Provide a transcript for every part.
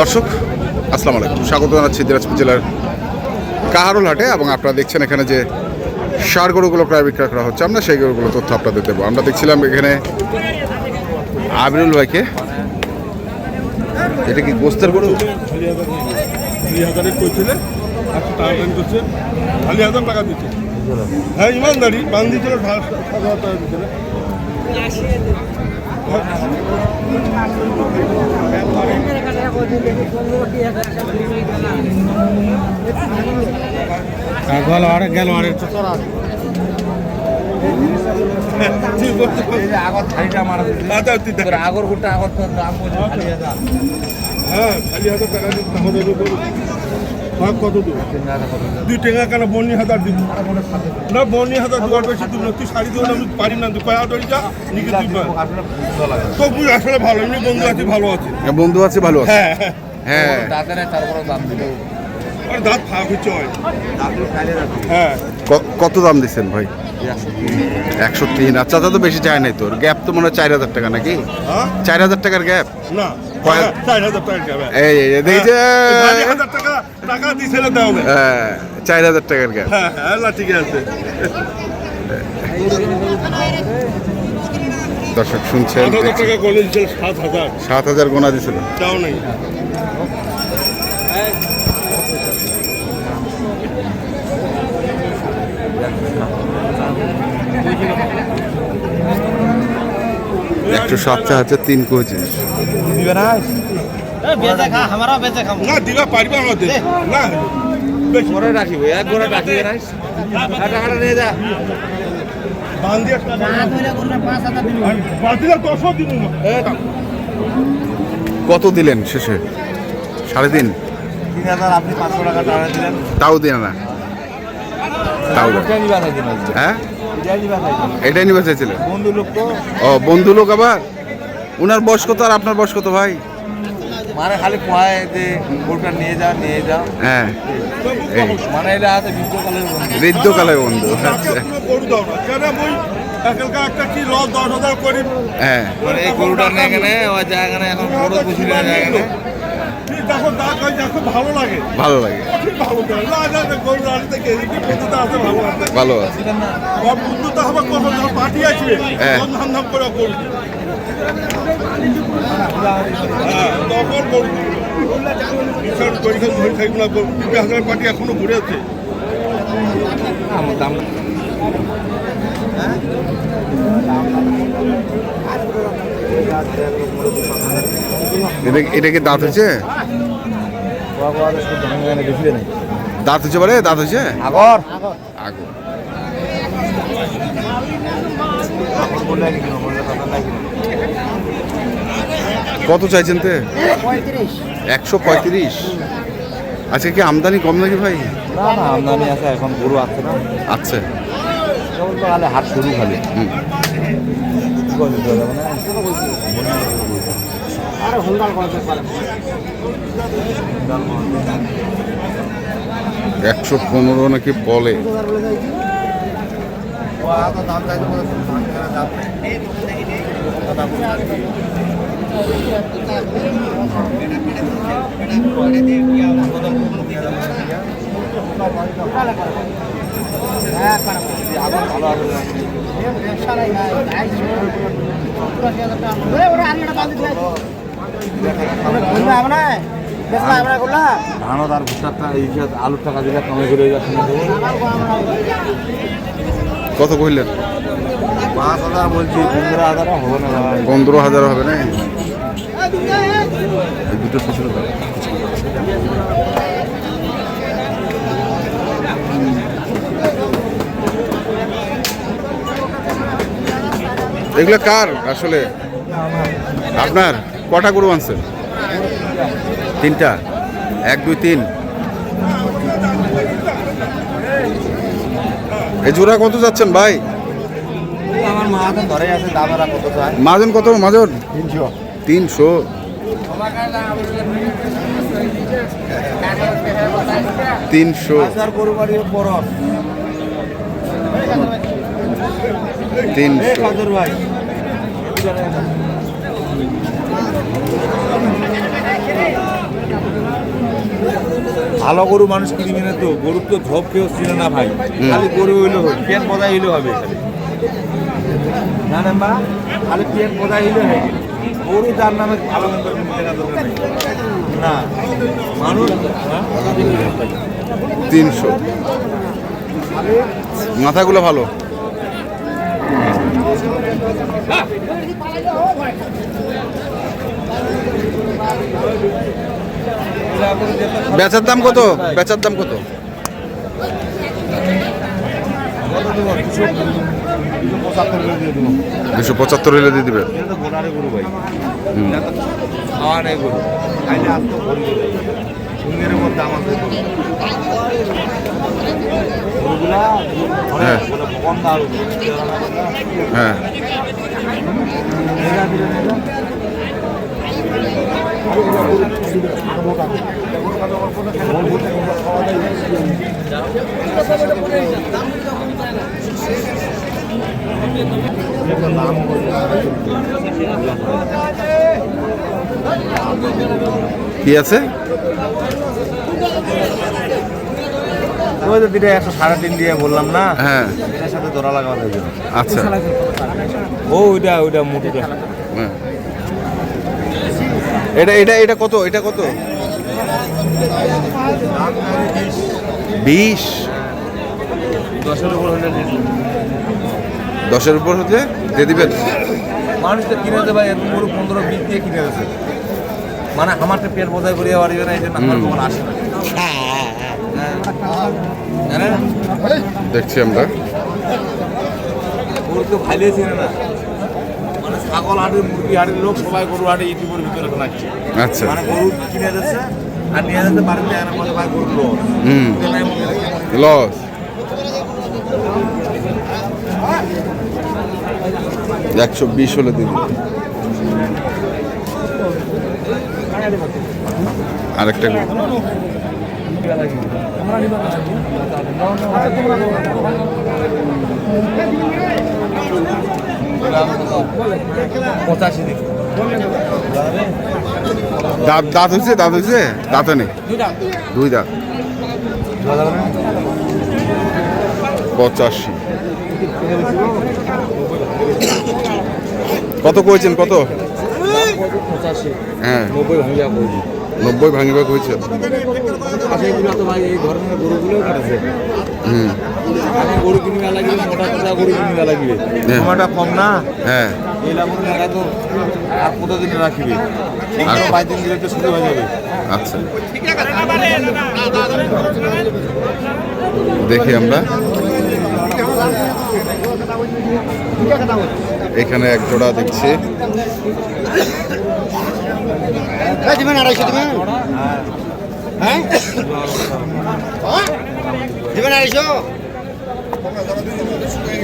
দর্শক, আসসালামু আলাইকুম। স্বাগত জানাচ্ছি দিনাজপুর জেলার কাহারুল হাটে এবং আপনারা দেখছেন এখানে যে সার গরুগুলো প্রায় বিক্রয় করা হচ্ছে, আমরা সেই গরুগুলো তথ্য আপনাদের দেবো। আমরা দেখছিলাম এখানে আবিরুল ভাইকে। এটা কি গোস্তের গরু? হ্যাঁ ইমানদারি বান দিয়েছিল গেল আরে গেল আরে আগত থালিটা মারা। আগর গুটা দাম হাজার। হ্যাঁ খালি হাজার টাকা আমাদের উপর ভাগ কত দূর দুই টাকা কেন বন্নি হাজার দিব না বন্নি হাজার দুয়ার বেশি দিব না তুই শাড়ি দেবো না আমি পারি না। তুই কয়া ধরি যা নিকে তুই তো তুই আসলে ভালো এমনি বন্ধু আছি ভালো আছে। বন্ধু আছে ভালো আছে। হ্যাঁ হ্যাঁ। হ্যাঁ। তারপরে দাম দিল। দাঁত ফাঁক হচ্ছে হয়। হ্যাঁ কত দাম দিচ্ছেন ভাই? একশো তিন। আচ্ছা তা তো বেশি চায় নাই তোর। গ্যাপ তো মনে হয় চার হাজার টাকা নাকি? হ্যাঁ? চার হাজার টাকার গ্যাপ? না। এই দেখেছে চার হাজার হ্যাঁ, টাকার আল্লাহ ঠিক আছে। দর্শক শুনছেন সাত হাজার গোনা দিছিল। তাও নেই। একশো সাত হচ্ছে তিন পঁচিশ না? দিবা পারবে আমাদের না। রাখিব এক ঘরে রাখিবে না টাকাটা নিয়ে যা। বান দশও দিন কত দিলেন শেষে? সাড়ে তিন? তিন হাজার আপনি পাঁচশো টাকা টাকা দিলেন। তাও দিন না। তাও এটাই নিবা হ্যাঁ? এটাই নিবে চাইছিলেন? বন্ধু লোক তো। ও বন্ধু লোক আবার? উনার বয়স কত আর আপনার বয়স কত ভাই? মানে খালি কয় যে গরুটা নিয়ে যাও নিয়ে যাও হ্যাঁ। মানে এটা আছে বিশ্বকালের বন্ধু। বৃদ্ধকালে বন্ধু আচ্ছা। গরু দাও না কেন বই একটা কি লস দশ হাজার করি? হ্যাঁ। মানে এই গরুটা নিয়ে ওই এখন বড় খুশি না ভালো লাগে। ভালো লাগে। ভালো আছে হবে পার্টি হ্যাঁ। ধাম ধাম করে তখন পরীক্ষা ধরে না হাজার পার্টি এখনও ঘুরে আছে এটা দাঁত হয়েছে? দাঁত হচ্ছে বলে দাঁত হচ্ছে আগর আগো কত চাইছেন তে? একশো পঁয়ত্রিশ। আজকে কি আমদানি কম নাকি ভাই? না না আমদানি আছে এখন গরু আছে না। আচ্ছা কেবল হাট শুরু খালি একশো পনেরো নাকি বলে। ধানও তার ভুট্টারটা এই আলুর টাকা দিলে কমে করে যাচ্ছে কত কইলেন বলছি পনেরো হাজার হবে না দুটো এগুলো কার আসলে? আপনার? কটা গরু আনছেন তিনটা। এক, দুই, তিন। এই জোড়া কত যাচ্ছেন ভাই আমার মা এখন ধরে আছে দামেরা কত চায় মাজন কত মাজন তিনশো। তিনশো। তিনশো। ভালো গরু মানুষ কিনবি না তো গরুর তো ঝোপ কেউ ছিল না ভাই। খালি গরু হইলে হবে পদা হইলে হবে। মা খালি পেন পদা হইলে গরু তার নামে ভালো। না। মানুষ? তিনশো। মাথাগুলো ভালো। বেচার দাম কত? বেচার দাম কত? দুশো পঁচাত্তর হলে দিয়ে দিবে হয়ে হ্যাঁ। ওগুলা কম দাম হ্যাঁ কি আছে? ওই তো দুটো একশো সাড়ে তিন দিয়ে বললাম না হ্যাঁ। এটার সাথে দোরা লাগানো আচ্ছা। ও ওইটা ওইটা মোটুটা হ্যাঁ। এটা এটা এটা কত? এটা কত? বিশ? দশের উপর হলে দশের উপর হতে দিয়ে দিবেন? মানুষ তো কিনে দেবে গরু পনেরো বিশ দিয়ে কিনে দিচ্ছে মানে আমার তো পেট বোঝাই করিয়া বাড়ি না এই জন্য আমার। কখন আসে না। হ্যাঁ। দেখছি আমরা। গরু তো ছিল না। ছাগল হাটে মুরগি হাটের লোক সবাই গরু হাটে ভিতরে আচ্ছা। মানে গরু কিনে দিচ্ছে আর নিয়ে যেতে পারেন না মনে ভাই গরু হুম। লস। একশো বিশ হলে দিন আরেকটা। পঁচাশি দিন। দাঁত দাঁত হয়েছে দাঁত হয়েছে? দাঁতে নেই দুই দাঁত। পঁচাশি। কত কইছেন কত? হ্যাঁ। নব্বই ভাঙিবা কইছে। এগুলো তো ভাই এই ধরনের গরুগুলোও কাটেছে হুম। গরু মোটা গরু হ্যাঁ। সময়টা কম না? হ্যাঁ। এই লাগুন লাগা তো আর কতদিন রাখিবে? আর বাইশ দিন দিলে তো শুরু হয়ে যাবে। আচ্ছা। দেখি আমরা। এখানে এক জোড়া দেখছি। দিবেন আড়াইশো দিবেন? হ্যাঁ? দিবেন আড়াইশো?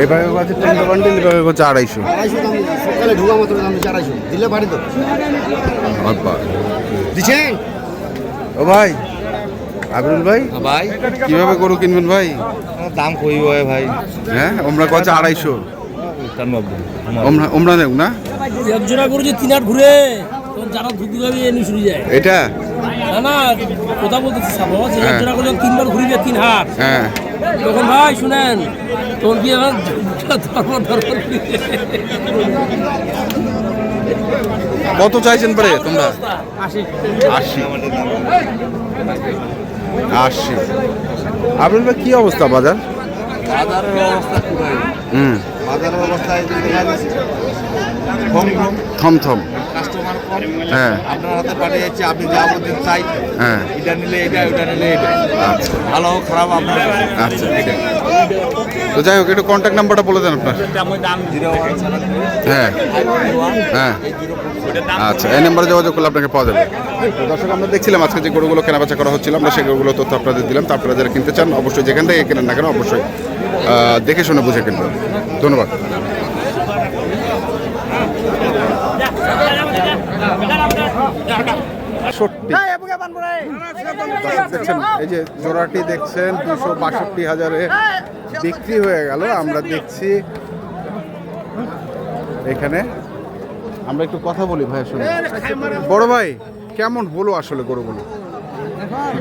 এইভাবে আছে পনেরো বান্ডিল এভাবে হচ্ছে আড়াইশো। আড়াইশো দাম সকালে ঢুকা মতো দাম দিচ্ছে আড়াইশো। দিলে বাড়ি তো। দিচ্ছেন? ও ভাই আবরুল ভাই ভাই। কীভাবে গরু কিনবেন ভাই? দাম কই হয় ভাই? হ্যাঁ আমরা কচ্ছে আড়াইশো। ওমরা ওমরা নেব না? একজোড়া করে যে তিন আট ঘুরে তখন যারা ধুতি ভাবে এনে শুরু যায়। এটা? না না কথা বলতেছি সাবো যে হ্যাঁ। একজোড়া করে যখন তিনবার ঘুরিবে তিন হাত। হ্যাঁ। তখন ভাই শুনেন তোর কি আমার ধর্ম ধর্ম কত চাইছেন পরে তোমরা? আশি। আশি। আবরুল কি অবস্থা বাজার? বাজারের অবস্থা হুম। বাজারের অবস্থায় দেখা যাচ্ছে কম থমথম কাস্টমার কম। হ্যাঁ। আপনার হাতে পাঠিয়ে যাচ্ছে আপনি যা বলছেন চাই হ্যাঁ। এটা নিলে এটা ওটা নিলে এটা। ভালো খারাপ আপনার। আচ্ছা তো যাই হোক, একটু কন্ট্যাক্ট নাম্বারটা বলে দেন আপনার। হ্যাঁ হ্যাঁ। আচ্ছা এই নাম্বারে যোগাযোগ করলে আপনাকে পাওয়া যাবে। দর্শক, আমরা দেখছিলাম আজকে যে গরুগুলো কেনাবেচা করা হচ্ছিল, আমরা সেই গরুগুলো তথ্য আপনাদের দিলাম। তো আপনারা যারা কিনতে চান, অবশ্যই যেখান থেকে কেনেন না কেন, অবশ্যই দেখে শুনে বুঝে কিনবেন। ধন্যবাদ। বাষট্টি দেখছেন, এই যে জোড়াটি দেখছেন, দুশো বাষট্টি হাজারে বিক্রি হয়ে গেল। আমরা দেখছি এখানে। আমরা একটু কথা বলি ভাই শুনে বড় ভাই, কেমন হলো আসলে গরুগুলো?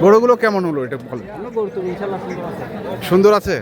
গরুগুলো কেমন হলো, এটা বলো সুন্দর আছে?